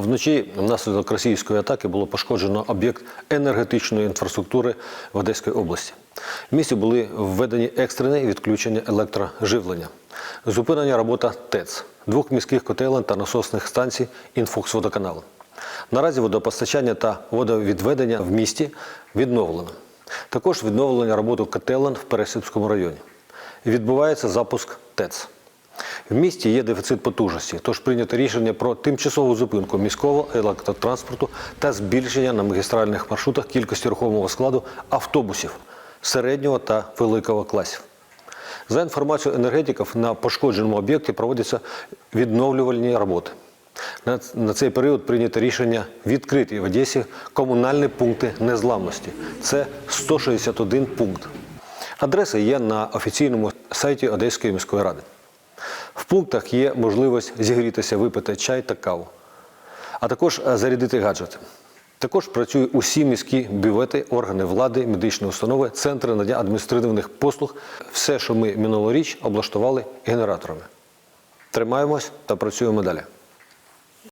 Вночі внаслідок російської атаки було пошкоджено об'єкт енергетичної інфраструктури в Одеській області. В місті були введені екстрені відключення електроживлення, зупинення робота ТЕЦ, двох міських котелень та насосних станцій інфоксводоканалу. Наразі водопостачання та водовідведення в місті відновлено. Також відновлення роботи котелень в Пересипському районі. Відбувається запуск ТЕЦ. В місті є дефіцит потужності, тож прийнято рішення про тимчасову зупинку міського електротранспорту та збільшення на магістральних маршрутах кількості рухомого складу автобусів середнього та великого класів. За інформацією енергетиків, на пошкодженому об'єкті проводяться відновлювальні роботи. На, цей період прийнято рішення відкрити в Одесі комунальні пункти незламності. Це 161 пункт. Адреси є на офіційному сайті Одеської міської ради. В пунктах є можливість зігрітися, випити чай та каву, а також е, зарядити гаджети. Також працюють усі міські бювети, органи влади, медичні установи, центри надання адміністративних послуг. Все, що ми минулоріч облаштували генераторами. Тримаємось та працюємо далі.